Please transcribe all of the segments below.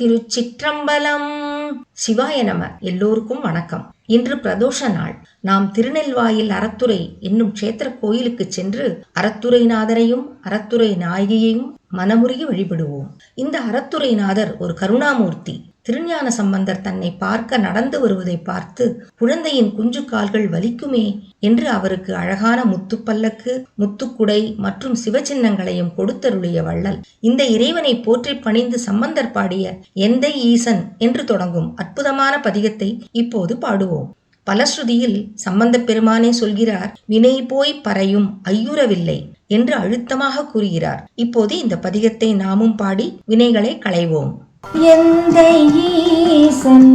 திருச்சிற்றம்பலம். சிவாய நம. எல்லோருக்கும் வணக்கம். இன்று பிரதோஷ நாள். நாம் திருநெல்வாயில் அறத்துறை என்னும் க்ஷேத்திர கோயிலுக்கு சென்று அறத்துறைநாதரையும் அறத்துறை நாயகியையும் மனமுருகி வழிபடுவோம். இந்த அறத்துறைநாதர் ஒரு கருணாமூர்த்தி. திருஞான சம்பந்தர் தன்னை பார்க்க நடந்து வருவதை பார்த்து குழந்தையின் குஞ்சு கால்கள் வலிக்குமே என்று அவருக்கு அழகான முத்துப்பல்லக்கு முத்துக்குடை மற்றும் சிவச்சின்னங்களையும் கொடுத்தருளிய வள்ளல். இந்த இறைவனை போற்றி பணிந்து சம்பந்தர் பாடிய எந்தை ஈசன் என்று தொடங்கும் அற்புதமான பதிகத்தை இப்போது பாடுவோம். பலஸ்ருதியில் சம்பந்த பெருமானே சொல்கிறார் வினை போய் பறையும் ஐயுறவில்லை என்று அழுத்தமாக கூறுகிறார். இப்போது இந்த பதிகத்தை நாமும் பாடி வினைகளை களைவோம். எந்த ஈசன்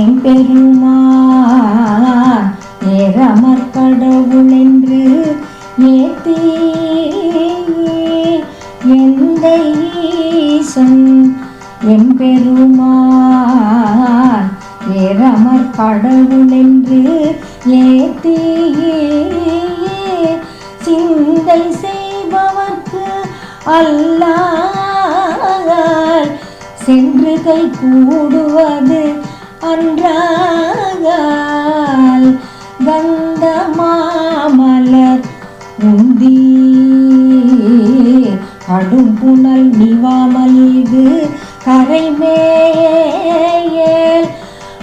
எம்பெருமா ஏறமர் கடவுள் என்று ஏத்தி எந்த ஈசன் எம்பெருமா ஏறமர் கடவுள் என்று ஏத்தி சிந்தை செய்பவர்க்கு அல்லால் சென்று கை கூடுவது அன்றால் வந்த மாமலர் உந்தி. அடும் புனல் நிவாமல் இது கரைமேல்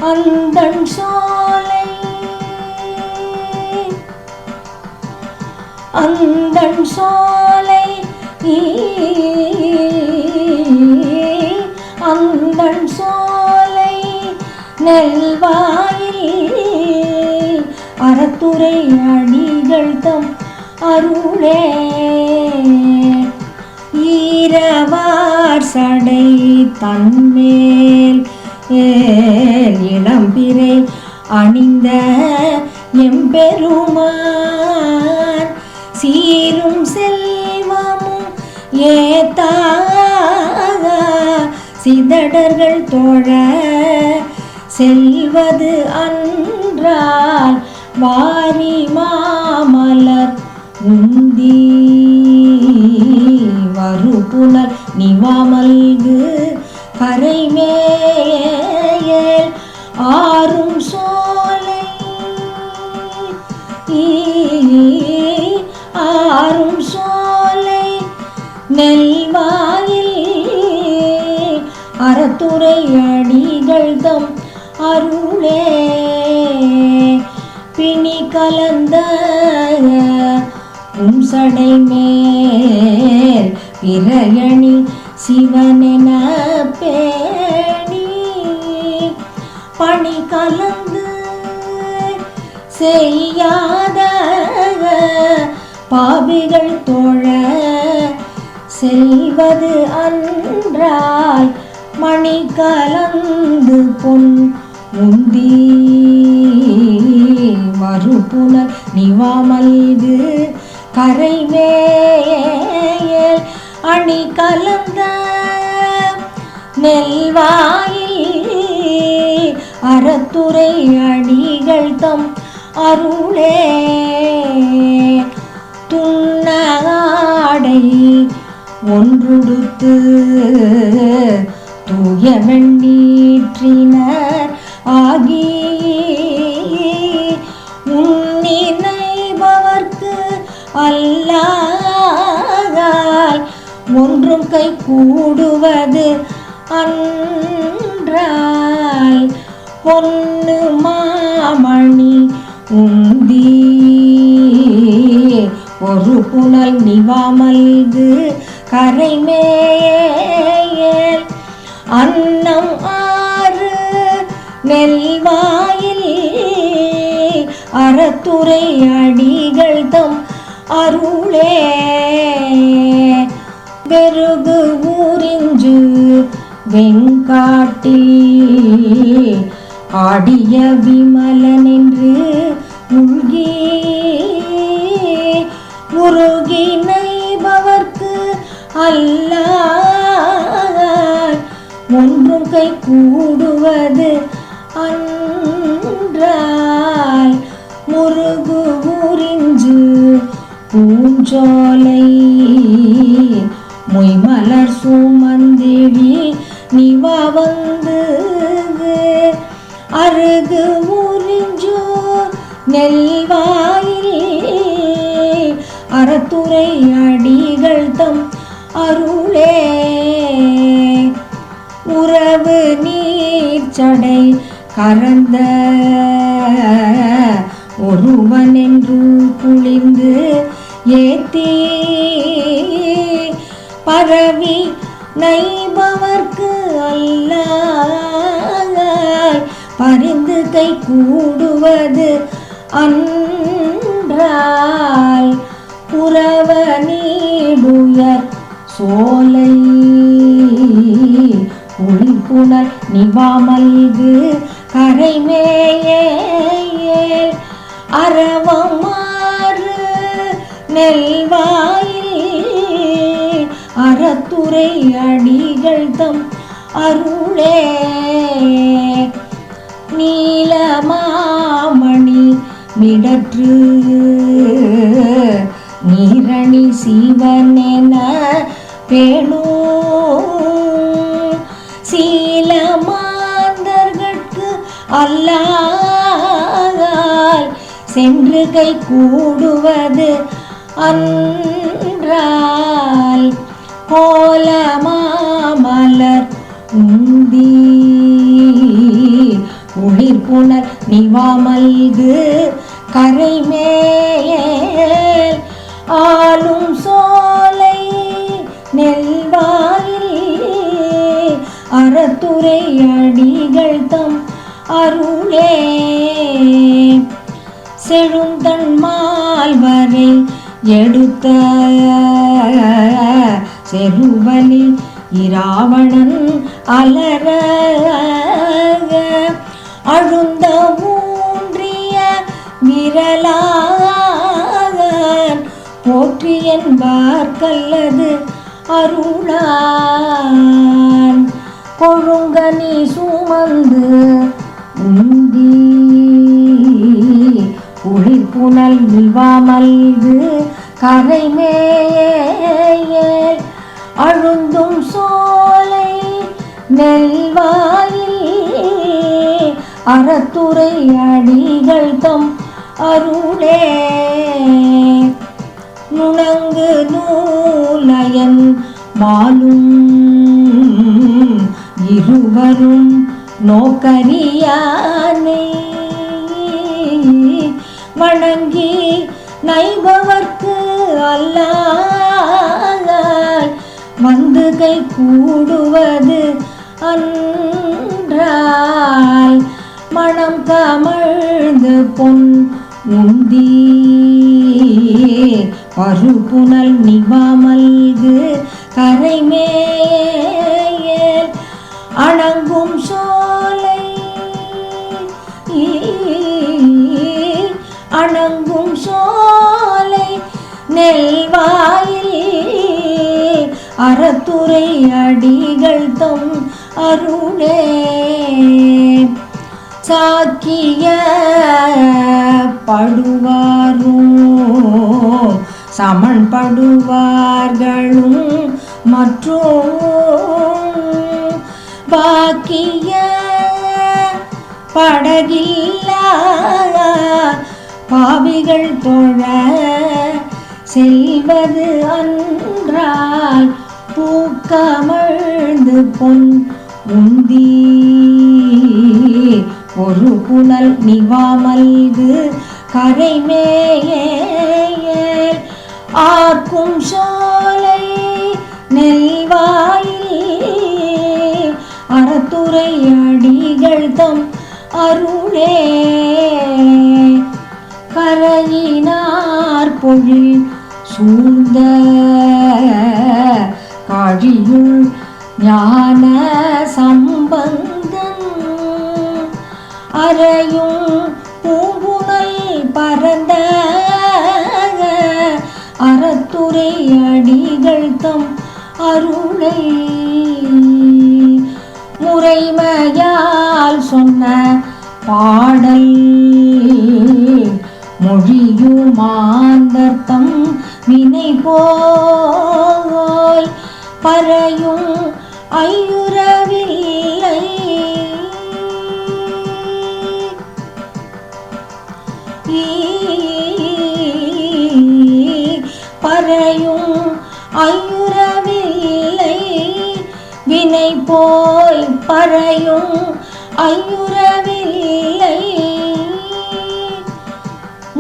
அந்தன் சோலை. அந்தன் சோலை அந்தன் நெல்வாயில் அறத்துறை அணிகள் தம் அருளே. ஈரவார் சடை தன்மேல் இளம்பிரை அணிந்த எம்பெருமான்? சீரும் செல்வமும் ஏத்தாக சிதடர்கள் தோழ செல்வது அன்றால் வாரி மாமலர் உந்தி வருபுனர் நிவாமல்கு கரைமேல் ஆறும் சோலை ஆறும் சோலை நெல்வாயில் அறத்துறை அடிகள் தம் அருளே. பிணி கலந்த உம்சடை மேல் பிரயணி சிவனென பேணி. பணி கலந்து செய்யாத பாவிகள் தோழ செல்வது அன்றாய். மணி கலந்து பொன் முந்தி மறுபுனர் நிவாமல்கு கரைமேல் அணி கலந்த நெல்வாயில் அறத்துறை அடிகள் தம் அருளே. துண்ணாடை ஒன்றுடுத்து தூய வெண்ணீற்றினர் ஆகி உன்னினைபவர்க்கு அல்லாதால் ஒன்றும் கை கூடுவது அன்றாய் பொன்னு மாமணி உந்தி. ஒரு புனல் நிவாமல்கு கரைமேல் அருளே. வெறுகு ஊரிஞ்சு வெங்காட்டில் ஆடிய விமலன் என்று உள்கி உருகி நைபவர்க்கு அல்ல ஒன்றும் கை கூடுவது அன்றால். முருகு ஊரிஞ்சு பூஞ்சோலை மொய்மலர் சுமந்தேவி நிவா வந்து அருகு உறிஞ்சு நெல்வாயில் அறத்துறை அடிகள் தம் அருளே. உறவு நீர்ச்சடை கறந்த ஒருவன் என்று குளிந்து ஏத்தி. பரவி நைபவர்க்கு அல்ல பரிந்து கை கூடுவது அன்றால் புறவ நீடுயர் சோலை. ஒளிப்புணர் நிவாமல்கு கரைமேயே. அறவமாறு நெல்வாயில் அறத்துறை அடிகள் தம் அருளே. நீலமாமணி மிடற்று நீரணி சிவனென பேணோ சீலமாந்தர்கட்கு அல்லால் சென்று கை கூடுவது அன்றால் போல மாமலர் உந்தி குளிர்புணர் நிவாமல்கு கரைமேல் ஆளும் சோலை நெல்வாயில். அறத்துறை அடிகள் தம் அருளே. செழுந்தன் மால்வரை எடுத்த செருவலி இராவணன் அலர அழுந்த ஊன்றிய விரலாக போற்றி என்பார்கல்லது அருளான். கொழுங்கனி சுமந்து உன் குளிர்புனல் நிவாமல்கு கரைமேயேல் அழுந்தும் சோலை நெல்வாயில் அறத்துறை அடிகள் தம் அருளே. நுணங்கு நூலயன் மாலும் இருவரும் நோக்கரியானே வணங்கி நைபவர்க்கு அல்லால் வந்து கை கூடுவது அன்றால் மனம் தமிழ்ந்து பொன் உந்தி பருப்புனல் நிவாமல்கு கரைமே நெல்வாயில் அறத்துறை அடிகள் தம் அருளே. சாக்கிய படுவாரும் சமன் படுவார்களும் மற்றும். பாக்கிய படகில்லா பாவிகள் தொழ செல்வது அன்றால் பூக்கமழ்ந்து பொன் உந்தி. ஒரு புனல் நிவாமல்கு கரைமேயேல் ஆர்க்கும் சோலை நெல்வாயில். அறத்துறை அடிகள் தம் அருளே. கரையினார் பொழில் சூழ்ந்த காழியுள் ஞான சம்பந்தன். அறையும் பூங்குணல் பரந்த அறத்துறை அடிகள் தம் அருளை. முறைமையால் சொன்ன பாடல் அஞ்சு மாந்தர்த்தம் வினை போல் பறையும் ஐயுறவில்லை. பறையும் ஐயுறவில்லை. வினை போய் பறையும் ஐயுறவில்லை.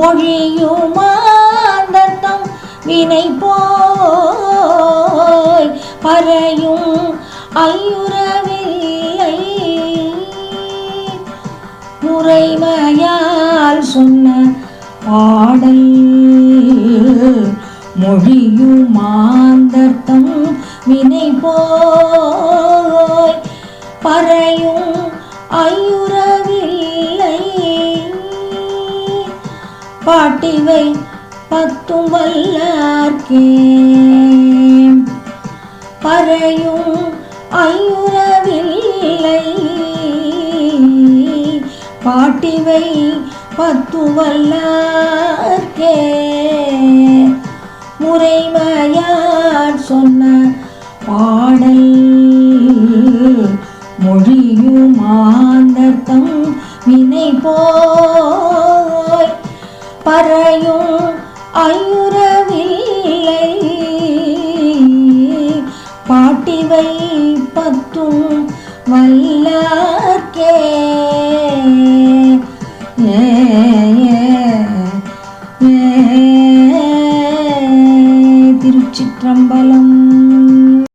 மொழியுமாந்தத்தம் வினை போய் பறையும் ஐயுறவில்லை முறைமையால் சொன்ன பாடல் மொழியுமாந்தம் வினை போய் பறையும் பாட்டிவை பத்தும் வல்லார்க்கே பறையும் ஐயுறவில்லை. பாட்டிவை பத்து வல்லார்க்கே. முறைமையார் சொன்ன பாடல் மொழியும் மொழியுமாந்தர்த்தம் வினை போ அறையும் ஐயுற